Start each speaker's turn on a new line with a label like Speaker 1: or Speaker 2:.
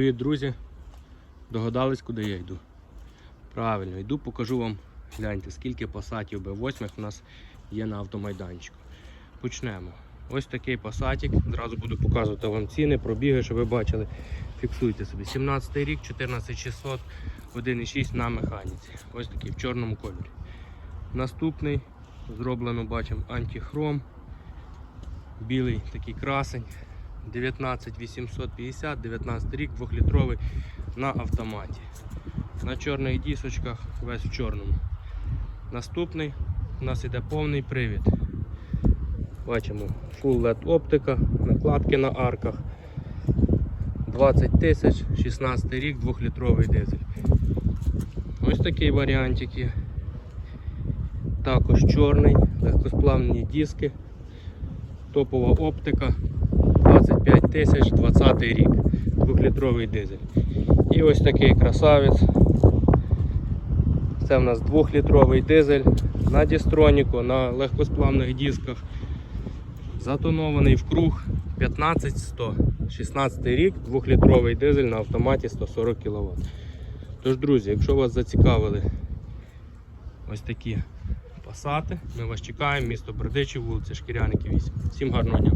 Speaker 1: Привіт, друзі! Догадались, куди я йду? Правильно, йду, покажу вам, гляньте, скільки пасатів Б8 у нас є на автомайданчику. Почнемо. Ось такий пасатик. Зразу буду показувати вам ціни, пробіги, щоб ви бачили. Фіксуйте собі. 17 рік, 14600, 1,6 на механіці. Ось такий в чорному кольорі. Наступний зроблено, бачимо, антихром. Білий такий красень. 19850, 19 рік, 2-літровий на автоматі. На чорних дісочках весь в чорному. Наступний у нас іде повний привід. Бачимо Full LED оптика, накладки на арках. 20 тисяч, 16 рік, 2-літровий дизель. Ось такий варіантик є. Також чорний, легкосплавні диски, топова оптика. 25 тисяч 20 рік, 2-літровий дизель. І ось такий красавець. Це в нас 2-літровий дизель на дістроніку, на легкосплавних дисках. Затонований в круг 15100. 16 рік, 2-літровий дизель на автоматі 140 кВт. Тож, друзі, якщо вас зацікавили ось такі пасати, ми вас чекаємо, місто Бердичів, вулиця Шкіряники 8. Всім гарного дня!